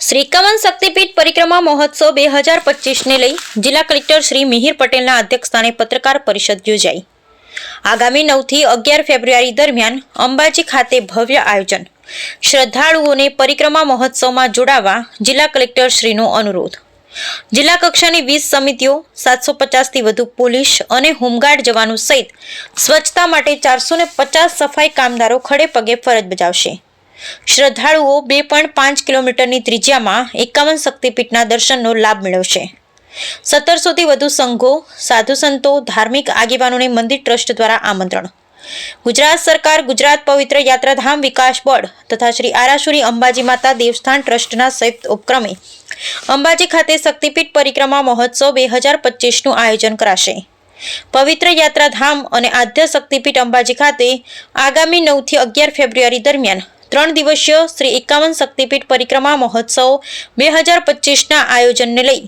શ્રી એકાવન શક્તિપીઠ પરિક્રમા મહોત્સવ બે હજાર પચીસને લઈ જિલ્લા કલેક્ટર શ્રી મિહિર પટેલના અધ્યક્ષસ્થાને પત્રકાર પરિષદ યોજાઈ. આગામી નવથી અગિયાર ફેબ્રુઆરી દરમિયાન અંબાજી ખાતે ભવ્ય આયોજન. શ્રદ્ધાળુઓને પરિક્રમા મહોત્સવમાં જોડાવા જિલ્લા કલેક્ટર શ્રીનો અનુરોધ. જિલ્લા કક્ષાની વીસ સમિતિઓ, સાતસો પચાસથી વધુ પોલીસ અને હોમગાર્ડ જવાનો સહિત સ્વચ્છતા માટે ચારસો પચાસ સફાઈ કામદારો ખડે પગે ફરજ બજાવશે. શ્રદ્ધાળુઓ બે પોઈન્ટ પાંચ કિલોમીટરની ત્રિજ્યામાં એકાવન શક્તિપીઠના દર્શનનો લાભ મેળવશે. સત્તરસોથી વધુ સંઘો, સાધુ સંતો, ધાર્મિક આગેવાનોને મંદિર ટ્રસ્ટ દ્વારા આમંત્રણ. ગુજરાત સરકાર ગુજરાત પવિત્ર યાત્રાધામ વિકાસ બોર્ડ તથા શ્રી આરાસુરી અંબાજી માતા દેવસ્થાન ટ્રસ્ટના સંયુક્ત ઉપક્રમે અંબાજી ખાતે શક્તિપીઠ પરિક્રમા મહોત્સવ બે હજાર પચીસનું આયોજન કરાશે. પવિત્ર યાત્રાધામ અને આદ્ય શક્તિપીઠ અંબાજી ખાતે આગામી નવથી અગિયાર ફેબ્રુઆરી દરમિયાન ત્રણ દિવસીય શ્રી એકાવન શક્તિપીઠ પરિક્રમા મહોત્સવ બે હજાર પચીસના આયોજનને લઈ.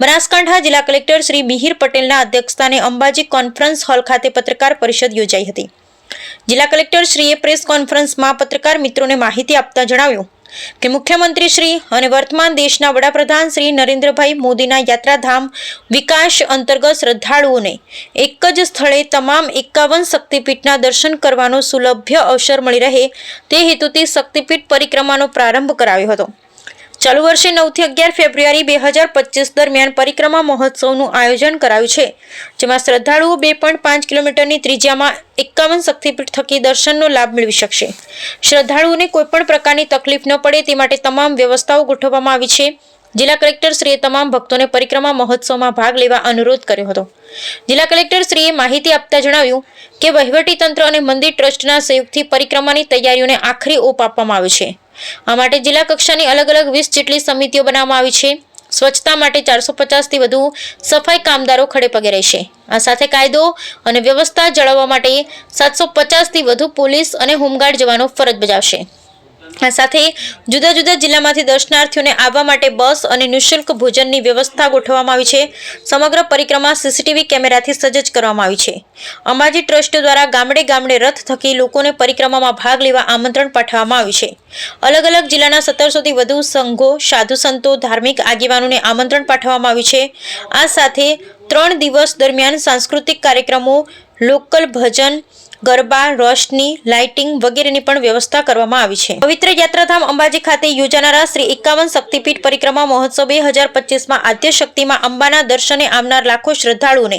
બનાસકાંઠા જિલ્લા કલેક્ટર શ્રી મિહિર પટેલના અધ્યક્ષસ્થાને અંબાજી કોન્ફરન્સ હોલ ખાતે પત્રકાર પરિષદ યોજાઈ હતી. જિલ્લા કલેક્ટર શ્રીએ પ્રેસ કોન્ફરન્સમાં પત્રકાર મિત્રોને માહિતી આપતા જણાવ્યું કે મુખ્યમંત્રી શ્રી અને વર્તમાન દેશના વડાપ્રધાન શ્રી નરેન્દ્રભાઈ મોદીના યાત્રાધામ વિકાસ અંતર્ગત શ્રદ્ધાળુઓને એક જ સ્થળે તમામ એકાવન શક્તિપીઠના દર્શન કરવાનો સુલભ્ય અવસર મળી રહે તે હેતુથી શક્તિપીઠ પરિક્રમાનો પ્રારંભ કરાવ્યો હતો. ચાલુ વર્ષે નવથી અગિયાર ફેબ્રુઆરી બે હજાર પચીસ દરમિયાન પરિક્રમા મહોત્સવનું આયોજન કરાયું છે, જેમાં શ્રદ્ધાળુઓ બે પોઈન્ટ પાંચ કિલોમીટરની ત્રિજ્યામાં એકાવન શક્તિપીઠ થકી દર્શનનો લાભ મેળવી શકશે. શ્રદ્ધાળુઓને કોઈપણ પ્રકારની તકલીફ ન પડે તે માટે તમામ વ્યવસ્થાઓ ગોઠવવામાં આવી છે. જિલ્લા કલેક્ટર શ્રીએ તમામ ભક્તોને પરિક્રમા મહોત્સવમાં ભાગ લેવા અનુરોધ કર્યો હતો. જિલ્લા કલેક્ટર શ્રીએ માહિતી આપતા જણાવ્યું કે વહીવટી તંત્ર અને મંદિર ટ્રસ્ટના સહયોગથી પરિક્રમાની તૈયારીઓને આખરી ઓપ આપવામાં આવ્યો છે. આ માટે જિલ્લા કક્ષાની અલગ અલગ વીસ જેટલી સમિતિઓ બનાવવામાં આવી છે. સ્વચ્છતા માટે ચારસો પચાસથી વધુ સફાઈ કામદારો ખડે પગે રહેશે. આ સાથે કાયદો અને વ્યવસ્થા જાળવવા માટે સાતસો પચાસથી વધુ પોલીસ અને હોમગાર્ડ જવાનો ફરજ બજાવશે. આ સાથે જુદા જુદા જિલ્લામાંથી દર્શનાર્થીઓને આવવા માટે બસ અને નિઃશુલ્ક ભોજનની વ્યવસ્થા ગોઠવવામાં આવી છે. સમગ્ર પરિક્રમા સીસીટીવી કેમેરાથી સજ્જ કરવામાં આવી છે. અંબાજી ટ્રસ્ટ દ્વારા ગામડે ગામડે રથ થકી લોકોને પરિક્રમામાં ભાગ લેવા આમંત્રણ પાઠવવામાં આવ્યું છે. અલગ અલગ જિલ્લાના સત્તરસોથી વધુ સંઘો, સાધુ સંતો, ધાર્મિક આગેવાનોને આમંત્રણ પાઠવવામાં આવ્યું છે. આ સાથે ત્રણ દિવસ દરમિયાન સાંસ્કૃતિક કાર્યક્રમો લોકલ ભજન, ગરબા, રોશની, લાઇટિંગ વગેરેની પણ વ્યવસ્થા કરવામાં આવી છે. પવિત્ર યાત્રાધામ અંબાજી ખાતે યોજાનારા શ્રી એકાવન શક્તિપીઠ પરિક્રમા મહોત્સવ બે હજાર પચીસમાં આદ્ય શક્તિમાં અંબાના દર્શને આવનાર લાખો શ્રદ્ધાળુઓને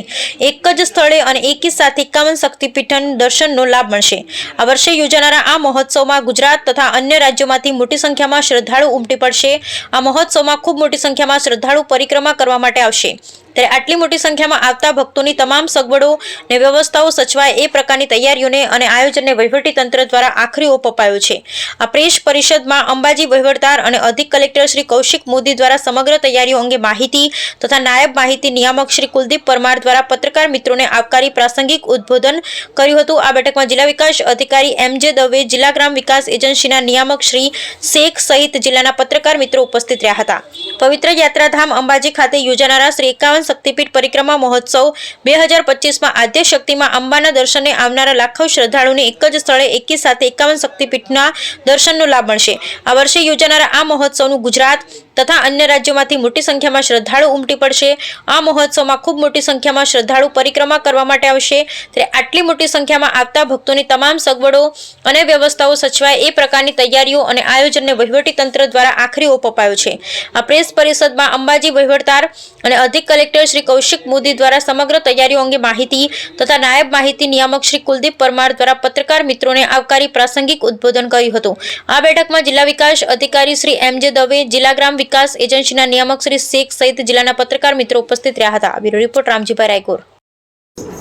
એક જ સ્થળે અને એકી સાથે એકાવન શક્તિપીઠન દર્શનનો લાભ મળશે. આ વર્ષે યોજાનારા આ મહોત્સવમાં ગુજરાત તથા અન્ય રાજ્યોમાંથી મોટી સંખ્યામાં શ્રદ્ધાળુ ઉમટી પડશે. આ મહોત્સવમાં ખૂબ મોટી સંખ્યામાં શ્રદ્ધાળુ પરિક્રમા કરવા માટે આવશે. ત્યારે આટલી મોટી સંખ્યામાં આવતા ભક્તોની તમામ સગવડો ને વ્યવસ્થાઓ સચવાય એ પ્રકારની તૈયારીઓને અને આયોજનને તંત્ર દ્વારા આખરી ઓપ અપાયો છે. આ પ્રેસ પરિષદમાં અંબાજી વહીવટદાર અને અધિક કલેક્ટર શ્રી કૌશિક મોદી દ્વારા સમગ્ર તૈયારીઓ અંગે માહિતી તથા નાયબ માહિતી નિયામક શ્રી કુલદીપ પરમાર દ્વારા પત્રકાર મિત્રોને આવકારી પ્રાસંગિક ઉદ્બોધન કર્યું હતું. આ બેઠકમાં જિલ્લા વિકાસ અધિકારી એમ જે દવે, જિલ્લા ગ્રામ વિકાસ એજન્સીના નિયામક શ્રી શેખ સહિત જિલ્લાના પત્રકાર મિત્રો ઉપસ્થિત રહ્યા હતા. પવિત્ર યાત્રાધામ અંબાજી ખાતે યોજાનારા શ્રી એકાવન શક્તિપીઠ પરિક્રમા મહોત્સવ બે હજાર પચીસમાં આદ્ય શક્તિમાં અંબાના દર્શને આવનારા લાખો શ્રદ્ધાળુને એક જ સ્થળે એકી સાથે એકાવન શક્તિપીઠના દર્શનનો લાભ મળશે. આ વર્ષે યોજાનારા આ મહોત્સવનું ગુજરાત તથા અન્ય રાજ્યોમાંથી મોટી સંખ્યામાં શ્રદ્ધાળુ ઉમટી પડશે. આ મહોત્સવમાં ખૂબ મોટી સંખ્યામાં શ્રદ્ધાળુ પરિક્રમા કરવા માટે આવશે. ત્યારે આટલી મોટી સંખ્યામાં આવતા ભક્તોની તમામ સગવડો અને વ્યવસ્થાઓ સચવાય એ પ્રકારની તૈયારીઓ અને આયોજનને વહીવટી તંત્ર દ્વારા આખરી ઓપ અપાયો છે. આ પ્રેસ પરિષદમાં અંબાજી વહીવટદાર અને અધિક કલેક્ટર શ્રી કૌશિક મોદી દ્વારા સમગ્ર તૈયારીઓ અંગે માહિતી તથા નાયબ માહિતી નિયામક શ્રી કુલદીપ પરમાર દ્વારા પત્રકાર મિત્રોને આવકારી પ્રાસંગિક ઉદ્બોધન કર્યું હતું. આ બેઠકમાં જિલ્લા વિકાસ અધિકારી શ્રી એમ જે દવે, જિલ્લા ગ્રામ વિકાસ એજન્સીના નિયામક શ્રી શેખ સહિત જિલ્લાના પત્રકાર મિત્રો ઉપસ્થિત રહ્યા હતા. બ્યુરો રિપોર્ટ રામજીભાઈ રાયકોર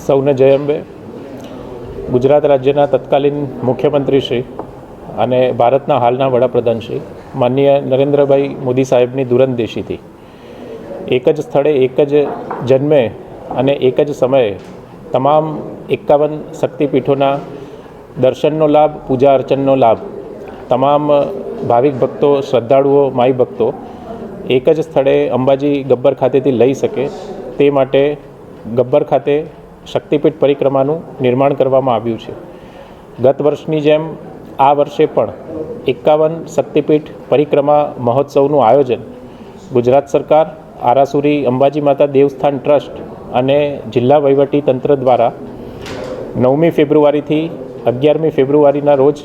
સૌને જય અંબે. ગુજરાત રાજ્યના તત્કાલીન મુખ્યમંત્રી શ્રી અને ભારતના હાલના વડાપ્રધાન શ્રી, માનનીય નરેન્દ્રભાઈ મોદી સાહેબની દૂરંદેશીથી. એક જ સ્થળે, એક જ જન્મે અને એક જ સમયે તમામ એકાવન શક્તિપીઠોના દર્શનનો લાભ, પૂજા અર્ચનનો લાભ, તમામ ભાવિક ભક્તો, શ્રદ્ધાળુઓ, માઈ ભક્તો એક જ સ્થળે અંબાજી ગબ્બર ખાતેથી લઈ શકે તે માટે ગબ્બર ખાતે શક્તિપીઠ પરિક્રમાનું નિર્માણ કરવામાં આવ્યું છે. ગત વર્ષની જેમ આ વર્ષે પણ એકાવન શક્તિપીઠ પરિક્રમા મહોત્સવનું આયોજન ગુજરાત સરકાર આરાસુરી અંબાજી માતા દેવસ્થાન ટ્રસ્ટ અને જિલ્લા વહીવટી તંત્ર દ્વારા નવમી ફેબ્રુઆરીથી અગિયારમી ફેબ્રુઆરીના રોજ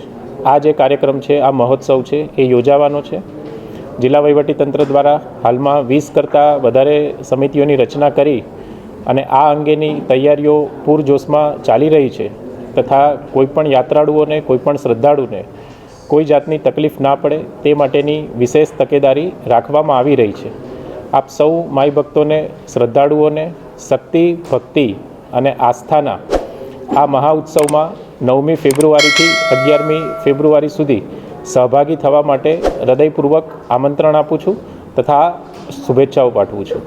આ જે કાર્યક્રમ છે, આ મહોત્સવ છે, એ યોજાવાનો છે. જિલ્લા વહીવટી તંત્ર દ્વારા હાલમાં વીસ કરતાં વધારે સમિતિઓની રચના કરી અને આ અંગેની તૈયારીઓ પૂરજોશમાં ચાલી રહી છે તથા કોઈપણ યાત્રાળુઓને, કોઈપણ શ્રદ્ધાળુને કોઈ જાતની તકલીફ ના પડે તે માટેની વિશેષ તકેદારી રાખવામાં આવી રહી છે. આપ સૌ માઈ ભક્તોને, શ્રદ્ધાળુઓને, શક્તિ, ભક્તિ અને આસ્થાના આ મહા ઉત્સવમાં નવમી ફેબ્રુઆરીથી અગિયારમી ફેબ્રુઆરી સુધી સહભાગી થવા માટે હૃદયપૂર્વક આમંત્રણ આપું છું તથા શુભેચ્છાઓ પાઠવું છું.